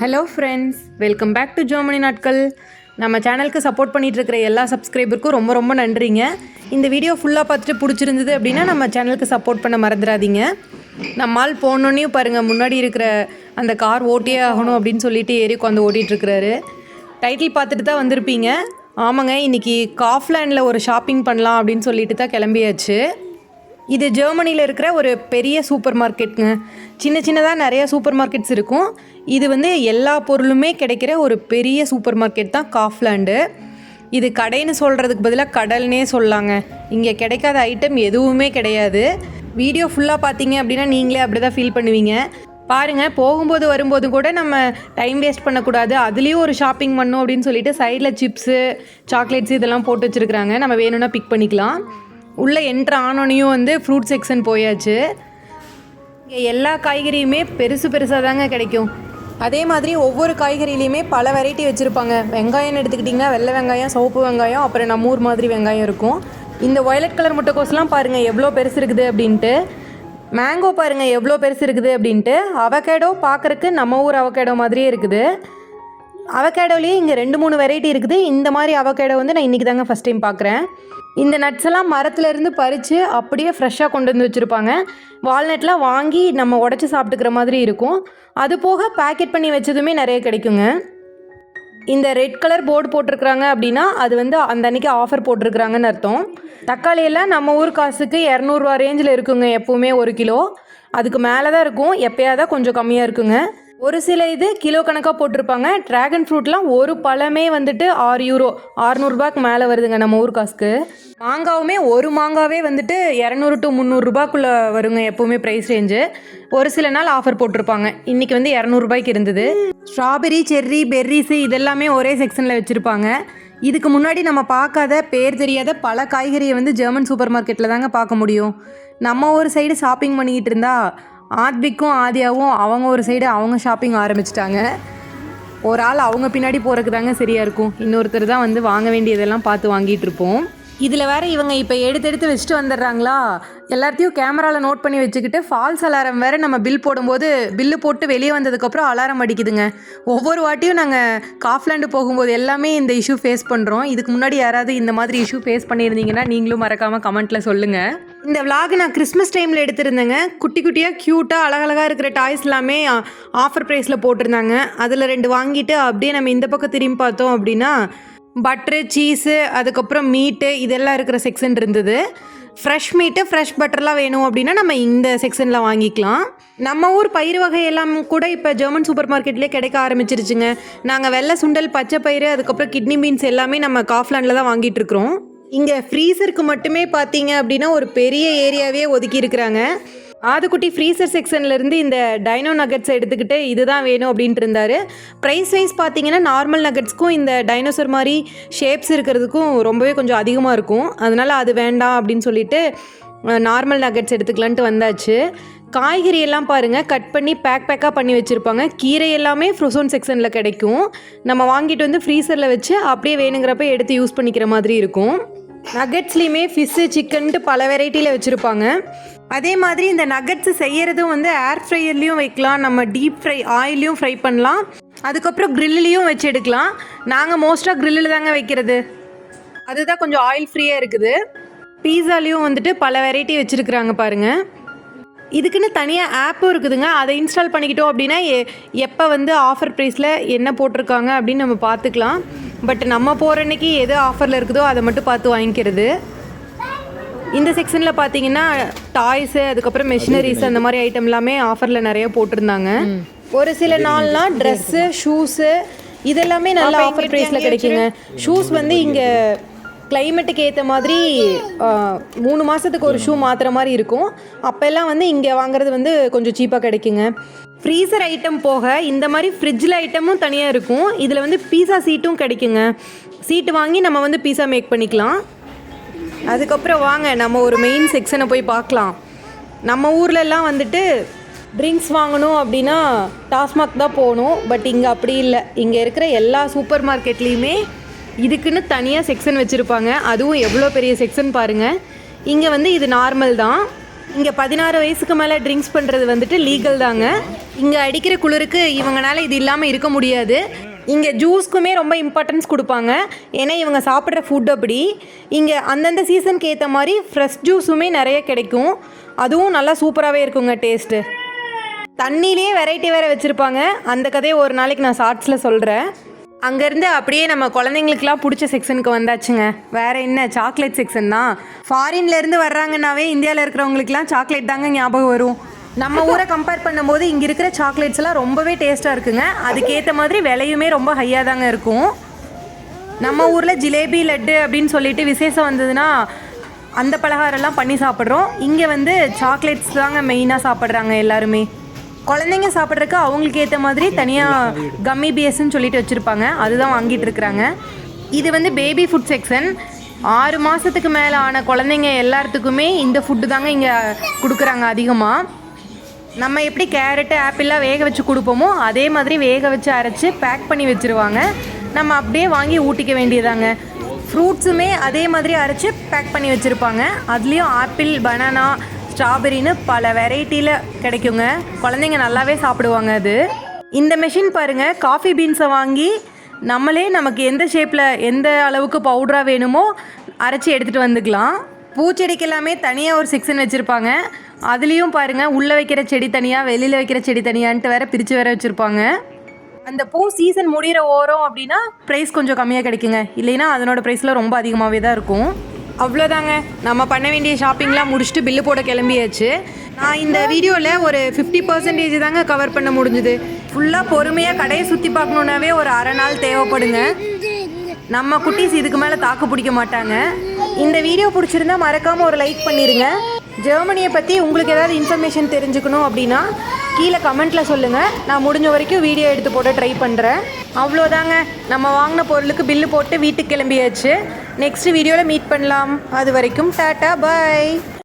Hello friends welcome back to Germany நாட்கள் நம்ம சேனலுக்கு சப்போர்ட் பண்ணிகிட்ருக்கிற இருக்கிற எல்லா சப்ஸ்கிரைபருக்கும் ரொம்ப ரொம்ப நன்றிங்க. இந்த வீடியோ ஃபுல்லாக பார்த்துட்டு பிடிச்சிருந்தது அப்படின்னா நம்ம சேனலுக்கு சப்போர்ட் பண்ண மறந்துடாதீங்க. நம்மால் போனோன்னே பாருங்கள் முன்னாடி இருக்கிற அந்த கார் ஓட்டியே ஆகணும் அப்படின்னு சொல்லிட்டு ஏறி உட்காந்து ஓட்டிகிட்ருக்கிறாரு டைட்டில் பார்த்துட்டு தான் வந்திருப்பீங்க. ஆமாங்க இன்னைக்கு காஃப்லேண்டில் ஒரு ஷாப்பிங் பண்ணலாம் அப்படின்னு சொல்லிட்டு தான் கிளம்பியாச்சு. இது ஜெர்மனியில் இருக்கிற ஒரு பெரிய சூப்பர் மார்க்கெட்டுங்க சின்ன சின்னதாக நிறைய சூப்பர் மார்க்கெட்ஸ் இருக்கும். இது வந்து எல்லா பொருளுமே கிடைக்கிற ஒரு பெரிய சூப்பர் மார்க்கெட் தான் காஃப்லாண்டு. இது கடைன்னு சொல்கிறதுக்கு பதிலாக கடல்னே சொல்லலாங்க இங்கே கிடைக்காத ஐட்டம் எதுவுமே கிடையாது. வீடியோ ஃபுல்லாக பார்த்தீங்க அப்படின்னா நீங்களே அப்படி தான் ஃபீல் பண்ணுவீங்க. பாருங்கள் போகும்போது வரும்போது கூட நம்ம டைம் வேஸ்ட் பண்ணக்கூடாது. அதுலேயும் ஒரு ஷாப்பிங் பண்ணோம் அப்படின்னு சொல்லிட்டு சைடில் சிப்ஸு சாக்லேட்ஸ் இதெல்லாம் போட்டு வச்சுருக்குறாங்க. நம்ம வேணும்னா பிக் பண்ணிக்கலாம். உள்ளே என்ட்ரு ஆனோனையும் வந்து ஃப்ரூட் செக்ஷன் போயாச்சு. இங்கே எல்லா காய்கறியுமே பெருசு பெருசாக தாங்க கிடைக்கும். அதே மாதிரி ஒவ்வொரு காய்கறிலையுமே பல வெரைட்டி வச்சுருப்பாங்க. வெங்காயம்னு எடுத்துக்கிட்டிங்கன்னா வெள்ளை வெங்காயம் சிவப்பு வெங்காயம் அப்புறம் நம்ம ஊர் மாதிரி வெங்காயம் இருக்கும். இந்த ஒயலட் கலர் முட்டைக்கோஸ்லாம் பாருங்கள் எவ்வளோ பெருசு இருக்குது அப்படின்ட்டு. மேங்கோ பாருங்கள் எவ்வளோ பெருசு இருக்குது அப்படின்ட்டு. அவகேடோ பார்க்குறக்கு நம்ம ஊர் அவகேடோ மாதிரியே இருக்குது. அவகேடோலேயே இங்கே ரெண்டு மூணு வெரைட்டி இருக்குது. இந்த மாதிரி அவகேடோ வந்து நான் இன்றைக்கி தாங்க ஃபஸ்ட் டைம் பார்க்குறேன் இந்த நட்ஸ் எல்லாம் மரத்துலேருந்து பறித்து அப்படியே ஃப்ரெஷ்ஷாக கொண்டு வந்து வச்சுருப்பாங்க. வால்நட்லாம் வாங்கி நம்ம உடச்சி சாப்பிட்டுக்கிற மாதிரி இருக்கும். அது போக பேக்கெட் பண்ணி வச்சதுமே நிறைய கிடைக்குங்க. இந்த ரெட் கலர் போர்டு போட்டிருக்கிறாங்க அப்படின்னா அது வந்து அந்த அன்னைக்கு ஆஃபர் போட்டிருக்கிறாங்கன்னு அர்த்தம். தக்காளி எல்லாம் நம்ம ஊர் காசுக்கு இரநூறுவா ரேஞ்சில் இருக்குங்க எப்போவுமே ஒரு கிலோ. அதுக்கு மேலே தான் இருக்கும். எப்போயாவது கொஞ்சம் கம்மியாக இருக்குங்க. ஒரு சில இது கிலோ கணக்காக போட்டிருப்பாங்க. ட்ராகன் ஃப்ரூட்லாம் ஒரு பழமே வந்துட்டு ஆறு யூரோ ஆறுநூறுபாய்க்கு மேலே வருதுங்க நம்ம ஊர் காசுக்கு. மாங்காவுமே ஒரு மாங்காவே வந்துட்டு இரநூறு டு முந்நூறுரூபாக்குள்ளே வருங்க எப்போவுமே ப்ரைஸ் ரேஞ்சு ஒரு சில நாள் ஆஃபர் போட்டிருப்பாங்க. இன்றைக்கி வந்து இரநூறுபாய்க்கு இருந்தது. ஸ்ட்ராபெரி செர்ரி பெர்ரிஸு இதெல்லாமே ஒரே செக்ஷனில் வச்சுருப்பாங்க. இதுக்கு முன்னாடி நம்ம பார்க்காத பேர் தெரியாத பல காய்கறியை வந்து ஜெர்மன் சூப்பர் மார்க்கெட்டில் தாங்க பார்க்க முடியும். நம்ம ஒரு சைடு ஷாப்பிங் பண்ணிக்கிட்டு இருந்தா ஆத்விக்கும் ஆதியாவும் அவங்க ஒரு சைடு அவங்க ஷாப்பிங் ஆரம்பிச்சிட்டாங்க. ஒரு ஆள் அவங்க பின்னாடி போகிறதுக்கு தாங்க சரியாக இருக்கும். இன்னொருத்தர் தான் வந்து வாங்க வேண்டியதெல்லாம் பார்த்து வாங்கிட்டு இருப்போம். இதில் வேற இவங்க இப்போ எடுத்து எடுத்து வச்சுட்டு வந்துடுறாங்களா? எல்லாத்தையும் கேமராவில் நோட் பண்ணி வச்சுக்கிட்டு ஃபால்ஸ் அலாரம் வேற நம்ம பில் போடும்போது பில்லு போட்டு வெளியே வந்ததுக்கப்புறம் அலாரம் அடிக்குதுங்க. ஒவ்வொரு வாட்டியும் நாங்கள் காஃப்லாண்டு போகும்போது எல்லாமே இந்த இஷ்யூ ஃபேஸ் பண்ணுறோம் இதுக்கு முன்னாடி யாராவது இந்த மாதிரி இஷ்யூ ஃபேஸ் பண்ணியிருந்தீங்கன்னா நீங்களும் மறக்காமல் கமெண்ட்டில் சொல்லுங்கள் இந்த விலாக் நான் கிறிஸ்மஸ் டைமில் எடுத்திருந்தேங்க. குட்டி குட்டியாக க்யூட்டாக அழகழகாக இருக்கிற டாய்ஸ் எல்லாமே ஆஃபர் ப்ரைஸில் போட்டிருந்தாங்க. அதில் ரெண்டு வாங்கிட்டு அப்படியே நம்ம இந்த பக்கம் திரும்பி பார்த்தோம் அப்படின்னா பட்ரு சீஸு அதுக்கப்புறம் மீட்டு இதெல்லாம் இருக்கிற செக்ஷன் இருந்தது. ஃப்ரெஷ் மீட்டு ஃப்ரெஷ் பட்டர்லாம் வேணும் அப்படின்னா நம்ம இந்த செக்ஷனில் வாங்கிக்கலாம். நம்ம ஊர் பயிர் வகை எல்லாம் கூட இப்போ ஜெர்மன் சூப்பர் மார்க்கெட்லேயே கிடைக்க ஆரம்பிச்சிருச்சுங்க. நாங்கள் வெள்ளை சுண்டல் பச்சை பயிறு அதுக்கப்புறம் கிட்னி பீன்ஸ் எல்லாமே நம்ம காஃப்லாண்டில் தான் வாங்கிட்டு இருக்கிறோம். இங்கே ஃப்ரீசருக்கு மட்டுமே பார்த்தீங்க அப்படின்னா ஒரு பெரிய ஏரியாவே ஒதுக்கி இருக்கிறாங்க. ஆதுக்குட்டி ஃப்ரீசர் செக்ஷன்லேருந்து இந்த டைனோ நகட்ஸ் எடுத்துக்கிட்டு இதுதான் வேணும் அப்படின்ட்டு இருந்தாரு. ப்ரைஸ் வைஸ் பார்த்தீங்கன்னா நார்மல் நகட்ஸ்க்கும் இந்த டைனோசர் மாதிரி ஷேப்ஸ் இருக்கிறதுக்கும் ரொம்பவே கொஞ்சம் அதிகமாக இருக்கும். அதனால் அது வேண்டாம் அப்படின்னு சொல்லிட்டு நார்மல் நகட்ஸ் எடுத்துக்கலான்ட்டு வந்தாச்சு. காய்கறி எல்லாம் பாருங்கள் கட் பண்ணி பேக் பேக்காக பண்ணி வச்சுருப்பாங்க. கீரை எல்லாமே ஃப்ரோசோன் செக்ஷனில் கிடைக்கும். நம்ம வாங்கிட்டு வந்து ஃப்ரீசரில் வச்சு அப்படியே வேணுங்கிறப்ப எடுத்து யூஸ் பண்ணிக்கிற மாதிரி இருக்கும். நகட்ஸ்லேயுமே ஃபிஷ்ஷு சிக்கன்ட்டு பல வெரைட்டியில் வச்சுருப்பாங்க. அதே மாதிரி இந்த நகட்ஸ் செய்கிறதும் வந்து ஏர் ஃப்ரையர்லேயும் வைக்கலாம் நம்ம டீப் ஃப்ரை ஆயிலையும் ஃப்ரை பண்ணலாம். அதுக்கப்புறம் க்ரில்லையும் வச்சு எடுக்கலாம். நாங்கள் மோஸ்ட்டாக க்ரில்லில் தாங்க வைக்கிறது. அதுதான் கொஞ்சம் ஆயில் ஃப்ரீயாக இருக்குது. பீஸாலேயும் வந்துட்டு பல வெரைட்டி வச்சுருக்குறாங்க பாருங்கள் இதுக்குன்னு தனியாக ஆப்பும் இருக்குதுங்க. அதை இன்ஸ்டால் பண்ணிக்கிட்டோம் அப்படின்னா எ- எப்போ வந்து ஆஃபர் ப்ரைஸில் என்ன போட்டிருக்காங்க அப்படின்னு நம்ம பார்த்துக்கலாம். பட் நம்ம போகிற அன்னைக்கு எது ஆஃபரில் இருக்குதோ அதை மட்டும் பார்த்து வாங்கிக்கிறது. இந்த செக்ஷனில் பார்த்தீங்கன்னா டாய்ஸு அதுக்கப்புறம் மெஷினரிஸ் அந்த மாதிரி ஐட்டம் எல்லாமே ஆஃபரில் நிறைய போட்டிருந்தாங்க. ஒரு சில நாள்லாம் ட்ரெஸ்ஸு ஷூஸு இதெல்லாமே நல்ல ஆஃபர் ப்ரைஸில் கிடைக்குங்க. ஷூஸ் வந்து இங்கே கிளைமேட்டுக்கு ஏற்ற மாதிரி மூணு மாதத்துக்கு ஒரு ஷூ மாற்றுற மாதிரி இருக்கும். அப்போல்லாம் வந்து இங்கே வாங்குறது வந்து கொஞ்சம் சீப்பாக கிடைக்குங்க. ஃப்ரீசர் ஐட்டம் போக இந்த மாதிரி ஃப்ரிட்ஜில் ஐட்டமும் தனியாக இருக்கும். இதில் வந்து பீஸா சீட்டும் கிடைக்குங்க. சீட்டு வாங்கி நம்ம வந்து பீஸா மேக் பண்ணிக்கலாம். அதுக்கப்புறம் வாங்க நம்ம ஒரு மெயின் செக்ஷனை போய் பார்க்கலாம். நம்ம ஊர்லெல்லாம் வந்துட்டு ட்ரிங்க்ஸ் வாங்கணும் அப்படின்னா டாஸ்மாக் தான் போகணும். பட் இங்கே அப்படி இல்லை. இங்கே இருக்கிற எல்லா சூப்பர் மார்க்கெட்லேயுமே இதுக்குன்னு தனியாக செக்ஷன் வச்சுருப்பாங்க. அதுவும் எவ்வளோ பெரிய செக்ஷன் பாருங்கள் இங்கே வந்து இது நார்மல் தான். இங்கே பதினாறு வயசுக்கு மேலே ட்ரிங்க்ஸ் பண்ணுறது வந்துட்டு லீகல் தாங்க. இங்கே அடிக்கிற குளிருக்கு இவங்கனால இது இல்லாமல் இருக்க முடியாது. இங்கே ஜூஸ்க்குமே ரொம்ப இம்பார்ட்டன்ஸ் கொடுப்பாங்க. ஏன்னா இவங்க சாப்பிட்ற ஃபுட் அப்படி. இங்கே அந்தந்த சீசனுக்கு ஏற்ற மாதிரி ஃப்ரெஷ் ஜூஸுமே நிறைய கிடைக்கும். அதுவும் நல்லா சூப்பராகவே இருக்குங்க டேஸ்ட்டு தண்ணியிலே வெரைட்டி வேறு வச்சுருப்பாங்க. அந்த கதையை ஒரு நாளைக்கு நான் ஷார்ட்ஸில் சொல்கிறேன் அங்கேருந்து அப்படியே நம்ம குழந்தைங்களுக்குலாம் பிடிச்ச செக்ஷனுக்கு வந்தாச்சுங்க. வேறு என்ன? சாக்லேட் செக்ஷன் தான். ஃபாரின்லேருந்து வர்றாங்கன்னாவே இந்தியாவில் இருக்கிறவங்களுக்குலாம் சாக்லேட் தாங்க ஞாபகம் வரும். நம்ம ஊரை கம்பேர் பண்ணும்போது இங்கே இருக்கிற சாக்லேட்ஸ் எல்லாம் ரொம்பவே டேஸ்ட்டாக இருக்குங்க. அதுக்கேற்ற மாதிரி விலையுமே ரொம்ப ஹையாக தாங்க இருக்கும். நம்ம ஊரில் ஜிலேபி லட்டு அப்படின்னு சொல்லிட்டு விசேஷம் வந்ததுன்னா அந்த பலகாரம்லாம் பண்ணி சாப்பிட்றோம். இங்கே வந்து சாக்லேட்ஸ் தாங்க மெயினாக சாப்பிட்றாங்க எல்லாருமே. குழந்தைங்க சாப்பிட்றதுக்கு அவங்களுக்கு ஏற்ற மாதிரி தனியாக கம்மி பேஸ்ன்னு சொல்லிட்டு வச்சுருப்பாங்க. அதுதான் வாங்கிட்டு இருக்கிறாங்க. இது வந்து பேபி ஃபுட் செக்ஷன் ஆறு மாதத்துக்கு மேலே ஆன குழந்தைங்க எல்லாத்துக்குமே இந்த ஃபுட்டு தாங்க இங்கே கொடுக்குறாங்க அதிகமாக நம்ம எப்படி கேரட்டு ஆப்பிள்லாம் வேக வச்சு கொடுப்போமோ அதே மாதிரி வேக வச்சு அரைச்சி பேக் பண்ணி வச்சுருவாங்க. நம்ம அப்படியே வாங்கி ஊட்டிக்க வேண்டியதாங்க. ஃப்ரூட்ஸுமே அதே மாதிரி அரைச்சி பேக் பண்ணி வச்சுருப்பாங்க. அதுலேயும் ஆப்பிள் பனானா ஸ்ட்ராபெரின்னு பல வெரைட்டியில் கிடைக்குங்க. குழந்தைங்க நல்லாவே சாப்பிடுவாங்க அது. இந்த மெஷின் பாருங்கள் காஃபி பீன்ஸை வாங்கி நம்மளே நமக்கு எந்த ஷேப்பில் எந்த அளவுக்கு பவுடராக வேணுமோ அரைச்சி எடுத்துகிட்டு வந்துக்கலாம். பூச்செடிக்கு எல்லாமே தனியாக ஒரு செக்ஷன் வச்சுருப்பாங்க. அதுலேயும் பாருங்கள் உள்ளே வைக்கிற செடி தனியாக வெளியில் வைக்கிற செடி தனியான்ட்டு வேறு பிரித்து வேற வச்சுருப்பாங்க. அந்த பூ சீசன் முடிகிற ஓரம் அப்படின்னா ப்ரைஸ் கொஞ்சம் கம்மியாக கிடைக்குங்க. இல்லைன்னா அதனோட ப்ரைஸில் ரொம்ப அதிகமாகவே தான் இருக்கும். அவ்வளோதாங்க. நம்ம பண்ண வேண்டிய ஷாப்பிங்லாம் முடிச்சுட்டு பில்லு போட கிளம்பியாச்சு. நான் இந்த வீடியோவில் ஒரு ஃபிஃப்டி பர்சன்டேஜ் தாங்க கவர் பண்ண முடிஞ்சுது. ஃபுல்லாக பொறுமையாக கடையை சுற்றி பார்க்கணுன்னாவே ஒரு அரை நாள் தேவைப்படுங்க. நம்ம குட்டீஸ் இதுக்கு மேலே தாக்கு பிடிக்க மாட்டாங்க. இந்த வீடியோ பிடிச்சிருந்தா மறக்காமல் ஒரு லைக் பண்ணிடுங்க ஜெர்மனியை பற்றி உங்களுக்கு ஏதாவது இன்ஃபர்மேஷன் தெரிஞ்சுக்கணும் அப்படின்னா கீழே கமெண்ட்டில் சொல்லுங்கள் நான் முடிஞ்ச வரைக்கும் வீடியோ எடுத்து போட ட்ரை பண்ணுறேன் அவ்வளோதாங்க. நம்ம வாங்கின பொருளுக்கு பில்லு போட்டு வீட்டுக்கு கிளம்பியாச்சு. நெக்ஸ்ட் வீடியோவில் மீட் பண்ணலாம். அது வரைக்கும் டாட்டா பாய்